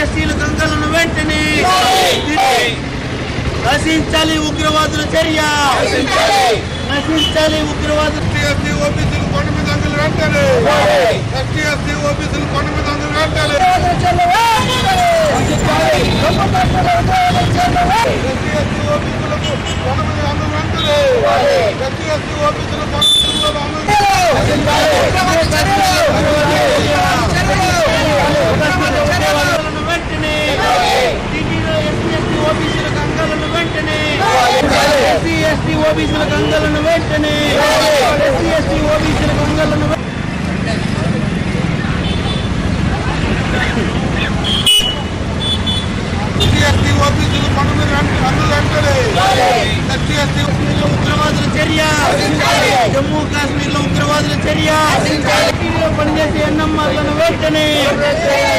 ఎస్సీల గంగలను వెంటనే నశించాలి ఉగ్రవాదుల చర్య. నశించాలి ఉగ్రవాదుల ఎస్టీ ఓబీసీలు కొండ మీద అందులు వెంటనే ఎస్టీ ఎస్టీ ఓబీసీలు కొండ మీద అందులు వెంటనే ఎస్టీ ఎస్టీ ఓబీసీలకు కొండ మీద అందులు వెంటనే ఎస్టీ ఎస్టీ ఓబీసీలు కొండ మీద ఉగ్రవాదులను వెంటనే ఢిల్లీలో ఎస్సీ ఎస్టీ ఓబీసీల గంగలను వెంటనే ఎస్సీ ఎస్టీ ఓబీసీల గంగలను వెంటనే ఎస్సీ ఎస్టీ ఓబీసీల గంగలను వెంటనే ఎస్టీ ఎస్టీ ఓబీసీలు కొండ మీద వెంట- అందులు వెంటనే ఎస్టీ ఎస్టీ కాశ్మీర్లో ఉగ్రవాదుల చర్య జమ్మూ కాశ్మీర్లో ఉగ్రవాదుల చర్య ఢిల్లీలో పనిచేసే ఎన్ఎంఆర్లను వెంటనే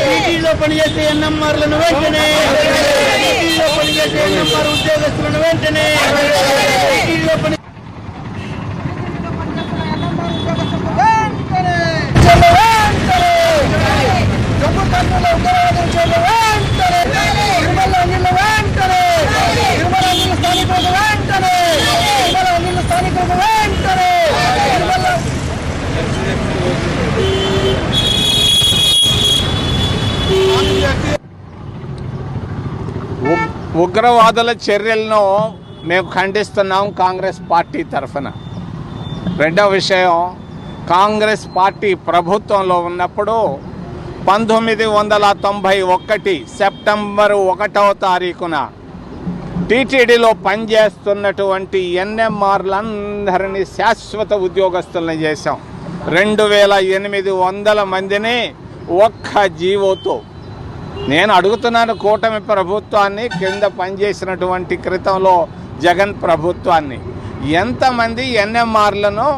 ఢిల్లీలో పనిచేసే ఎన్ఎంఆర్లను వెంటనే ఢిల్లీలో పనిచేసే ఎన్ఎంఆర్ ఉద్యోగస్తులను వెంటనే ఢిల్లీలో పని జమ్మూ ఉగ్- ఉగ్రవాదుల ఉగ్రవాదుల చర్యలను మేము ఖండిస్తున్నాం కాంగ్రెస్ పార్టీ తరఫున. రెండవ విషయం కాంగ్రెస్ పార్టీ ప్రభుత్వంలో ఉన్నప్పుడు పంతొమ్మిది వందల తొంభై ఒకటి సెప్టెంబరు ఒకటవ తారీఖున టీటీడీలో పనిచేస్తున్నటువంటి ఎన్ఎంఆర్లందరినీ శాశ్వత ఉద్యోగస్తులను చేశాం. రెండు వేల ఎనిమిది వందల మందిని ఒక్క జీవోతో నేను అడుగుతున్నాను కూటమి ప్రభుత్వాన్ని కింద పనిచేసినటువంటి క్రితంలో జగన్ ప్రభుత్వాన్ని. ఎంతమంది ఎన్ఎంఆర్లను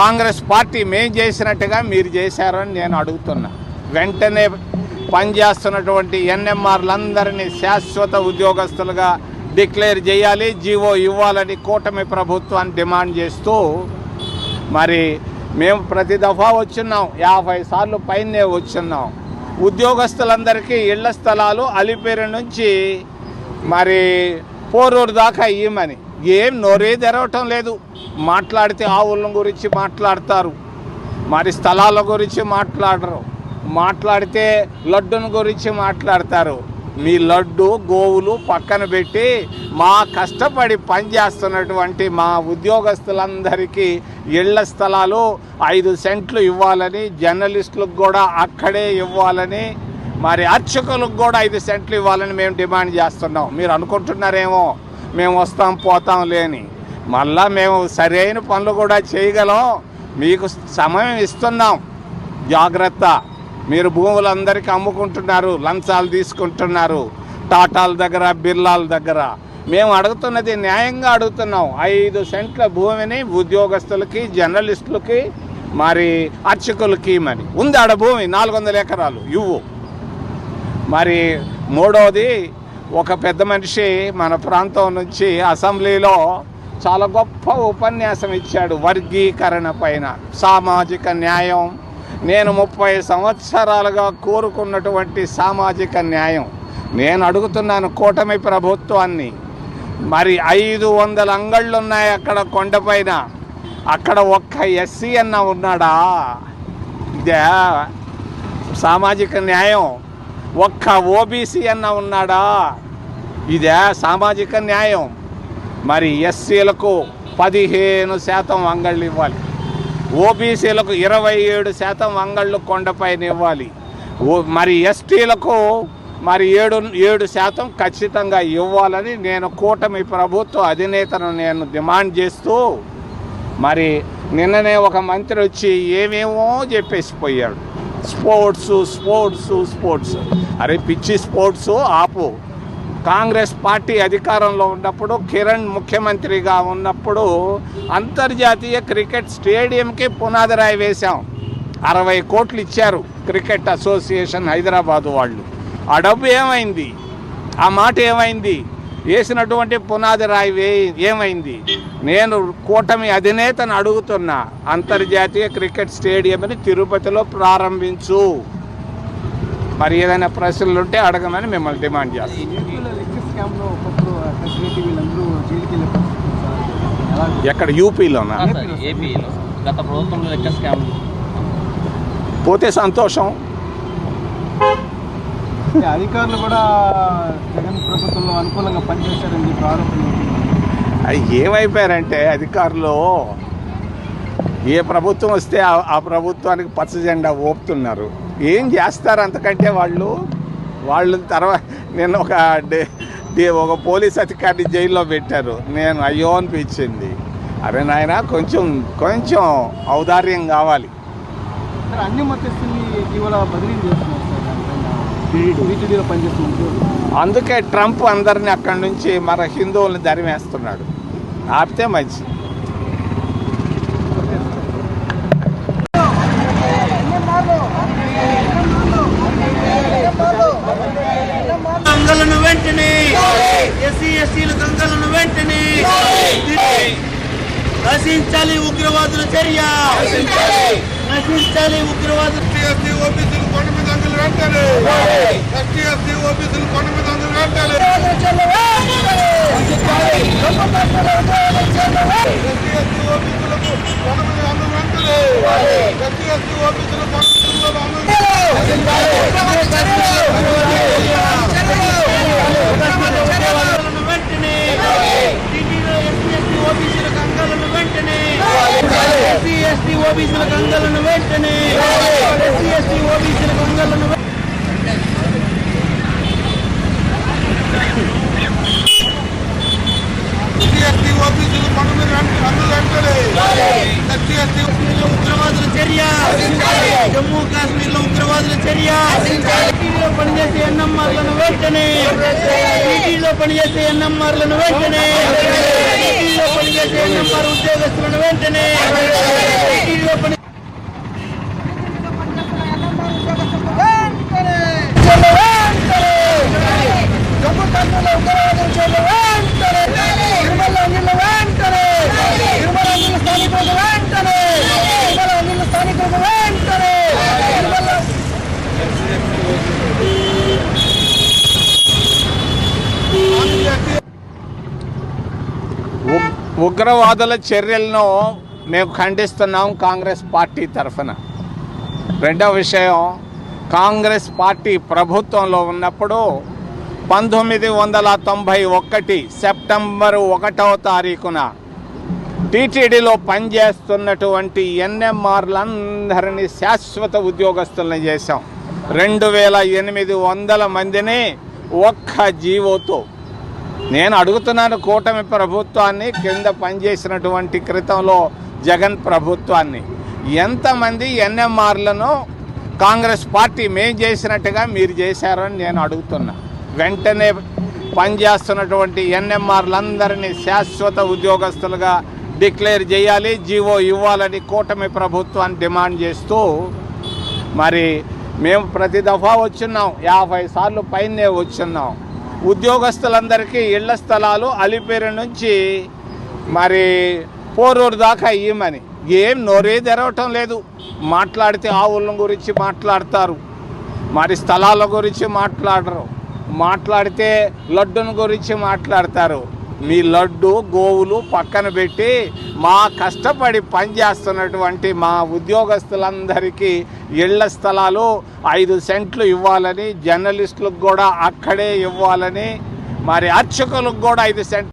కాంగ్రెస్ పార్టీ మేం చేసినట్టుగా మీరు చేశారని నేను అడుగుతున్నా. వెంటనే పనిచేస్తున్నటువంటి ఎన్ఎంఆర్లందరినీ శాశ్వత ఉద్యోగస్తులుగా డిక్లేర్ చేయాలి జీవో ఇవ్వాలని కూటమి ప్రభుత్వాన్ని డిమాండ్ చేస్తూ మరి మేము ప్రతి దఫా వచ్చున్నాం. యాభై సార్లు పైనే వచ్చున్నాం. ఉద్యోగస్తులందరికీ ఇళ్ళ స్థలాలు అలిపేరు నుంచి మరి పోరూరు దాకా ఇవ్వమని ఏం నోరే తెరవటం లేదు. మాట్లాడితే ఆవుల గురించి మాట్లాడతారు. మరి స్థలాల గురించి మాట్లాడరు. మాట్లాడితే లడ్డును గురించి మాట్లాడతారు. మీ లడ్డు గోవులు పక్కన పెట్టి మా కష్టపడి పనిచేస్తున్నటువంటి మా ఉద్యోగస్తులందరికీ ఇళ్ళ స్థలాలు ఐదు సెంట్లు ఇవ్వాలని జర్నలిస్టులకు కూడా అక్కడే ఇవ్వాలని మరి అర్చకులకు కూడా ఐదు సెంట్లు ఇవ్వాలని మేము డిమాండ్ చేస్తున్నాం. మీరు అనుకుంటున్నారేమో మేము వస్తాం పోతాం లేని. మళ్ళా మేము సరైన పనులు కూడా చేయగలం. మీకు సమయం ఇస్తున్నాం. జాగ్రత్త. మీరు భూములందరికీ అమ్ముకుంటున్నారు లంచాలు తీసుకుంటున్నారు టాటాల దగ్గర బిర్లాల దగ్గర. మేము అడుగుతున్నది న్యాయంగా అడుగుతున్నాం. ఐదు సెంట్ల భూమిని ఉద్యోగస్తులకి జర్నలిస్టులకి మరి అర్చకులకి మరి. ఉంది ఆడ భూమి నాలుగు వందల ఎకరాలు ఇవ్వు మరి మూడవది ఒక పెద్ద మనిషి మన ప్రాంతం నుంచి అసెంబ్లీలో చాలా గొప్ప ఉపన్యాసం ఇచ్చాడు వర్గీకరణ పైన. సామాజిక న్యాయం నేను ముప్పై సంవత్సరాలుగా కోరుకున్నటువంటి సామాజిక న్యాయం. నేను అడుగుతున్నాను కూటమి ప్రభుత్వాన్ని. మరి ఐదు వందల అంగళ్ళు ఉన్నాయి అక్కడ కొండపైన. అక్కడ ఒక్క ఎస్సీ అన్న ఉన్నాడా? ఇదే సామాజిక న్యాయం. ఒక్క ఓబీసీ అన్న ఉన్నాడా? ఇదే సామాజిక న్యాయం. మరి ఎస్సీలకు పదిహేను శాతం అంగళ్ళు ఇవ్వాలి. ఓబీసీలకు ఇరవై ఏడు శాతం అంగళ్ళు కొండపైన ఇవ్వాలి ఓ మరి ఎస్టీలకు మరి ఏడు ఏడు శాతం ఖచ్చితంగా ఇవ్వాలని నేను కూటమి ప్రభుత్వ అధినేతను నేను డిమాండ్ చేస్తూ మరి నిన్ననే ఒక మంత్రి వచ్చి ఏమేమో చెప్పేసి పోయాడు స్పోర్ట్స్ స్పోర్ట్స్ స్పోర్ట్స్. అరే పిచ్చి స్పోర్ట్స్ ఆపు. కాంగ్రెస్ పార్టీ అధికారంలో ఉన్నప్పుడు కిరణ్ ముఖ్యమంత్రిగా ఉన్నప్పుడు అంతర్జాతీయ క్రికెట్ స్టేడియంకి పునాది రాయి వేశాం. అరవై కోట్లు ఇచ్చారు క్రికెట్ అసోసియేషన్ హైదరాబాద్ వాళ్ళు. ఆ డబ్బు ఏమైంది? ఆ మాట ఏమైంది? వేసినటువంటి పునాది రాయి వే ఏమైంది? నేను కూటమి అధినేతను అడుగుతున్నా అంతర్జాతీయ క్రికెట్ స్టేడియంని తిరుపతిలో ప్రారంభించు. మరి ఏదైనా ప్రశ్నలు ఉంటే అడగమని మిమ్మల్ని డిమాండ్ చేస్తాం ఎక్కడ యూపీలోనా? సార్, ఏపీలో. గత ప్రభుత్వంలో లెక్క స్కామ్. పోతే సంతోషం. అధికారులు కూడా జగన్ ప్రభుత్వంలో అనుకూలంగా పనిచేశారని చెప్పి. అది ఏమైపోయారంటే అధికారులు ఏ ప్రభుత్వం వస్తే ఆ- ప్రభుత్వానికి పచ్చ జెండా ఊపుతున్నారు. ఏం చేస్తారు అంతకంటే వాళ్ళు? వాళ్ళు తర్వాత నేను ఒక ఒక పోలీస్ అధికారిని జైల్లో పెట్టారు. నేను అయ్యో అనిపించింది. అరే నాయన కొంచెం కొంచెం ఔదార్యం కావాలి. సార్ అన్ని బదిలీ చేస్తున్నారు అందుకే ట్రంప్ అందరిని అక్కడి నుంచి మన హిందువులను దరిమేస్తున్నాడు. ఆపితే మంచి గంగలను వెంటనే ఎస్సీ ఎస్టీల గంగలను వెంటనే. నశించాలి ఉగ్రవాదుల చర్య. నశించాలి. ఉగ్రవాదుల ఎస్టీ ఓబీసీలు కొండ మీద అందులు వెంటనే ఎస్టీ ఎస్టీ ఓబీసీలు కొండ మీద అందులు వెంటనే ఎస్టీ ఎస్టీ ఓబీసీలకు కొండ మీద అందులు వెంటనే ఎస్టీ ఎస్టీ ఓబీసీలు కొండ మీద ఉగ్రవాదులను వెంటనే ఢిల్లీలో ఎస్సీ ఎస్టీ ఓబీసీల గంగలను వెంటనే ఎస్సీ ఎస్టీ ఓబీసీల గంగలను వెంటనే ఎస్సీ ఎస్టీ ఓబీసీల గంగలను వెంటనే ఎస్టీ ఎస్టీ ఓబీసీలు కొండ మీద వెంటనే అందులు వెంటనే ఎస్టీ ఎస్టీ కాశ్మీర్లో ఉగ్రవాదుల చర్య జమ్మూ కాశ్మీర్లో ఉగ్రవాదుల చర్య టీటీలో పనిచేసే ఎన్ఎంఆర్లను వెంటనే టీటీలో పనిచేసే ఎన్ఎంఆర్లను వెంటనే టీటీలో పనిచేసే ఎన్ఎంఆర్ ఉద్యోగస్తులను వెంటనే టీటీలో పని జమ్మూ కాశ్మీర్లో ఉగ్రవాదుల చర్య ఉగ్రవాదుల చర్యలను మేము ఖండిస్తున్నాం కాంగ్రెస్ పార్టీ తరఫున. రెండవ విషయం కాంగ్రెస్ పార్టీ ప్రభుత్వంలో ఉన్నప్పుడు పంతొమ్మిది వందల తొంభై ఒకటి సెప్టెంబర్ ఒకటవ తారీఖున టీటీడీలో పనిచేస్తున్నటువంటి ఎన్ఎంఆర్లందరినీ శాశ్వత ఉద్యోగస్తులను చేశాం. రెండు వేల ఎనిమిది వందల మందిని ఒక్క జీవోతో నేను అడుగుతున్నాను కూటమి ప్రభుత్వాన్ని కింద పనిచేసినటువంటి క్రితంలో జగన్ ప్రభుత్వాన్ని. ఎంతమంది ఎన్ఎంఆర్లను కాంగ్రెస్ పార్టీ మేం చేసినట్టుగా మీరు చేశారని నేను అడుగుతున్నా. వెంటనే పనిచేస్తున్నటువంటి ఎన్ఎంఆర్లందరినీ శాశ్వత ఉద్యోగస్తులుగా డిక్లేర్ చేయాలి జీవో ఇవ్వాలని కూటమి ప్రభుత్వాన్ని డిమాండ్ చేస్తూ మరి మేము ప్రతి దఫా వచ్చున్నాం. యాభై సార్లు పైనే వచ్చున్నాం. ఉద్యోగస్తులందరికీ ఇళ్ళ స్థలాలు అలిపేరు నుంచి మరి పోరూరు దాకా ఇయ్యమని. ఏం నోరే తెరవటం లేదు. మాట్లాడితే ఆవుల గురించి మాట్లాడతారు. మరి స్థలాల గురించి మాట్లాడరు. మాట్లాడితే లడ్డును గురించి మాట్లాడతారు. మీ లడ్డు గోవులు పక్కన పెట్టి మా కష్టపడి పనిచేస్తున్నటువంటి మా ఉద్యోగస్తులందరికీ ఇళ్ళ స్థలాలు ఐదు సెంట్లు ఇవ్వాలని జర్నలిస్టులకు కూడా అక్కడే ఇవ్వాలని మరి అర్చకులకు కూడా ఐదు సెంట్లు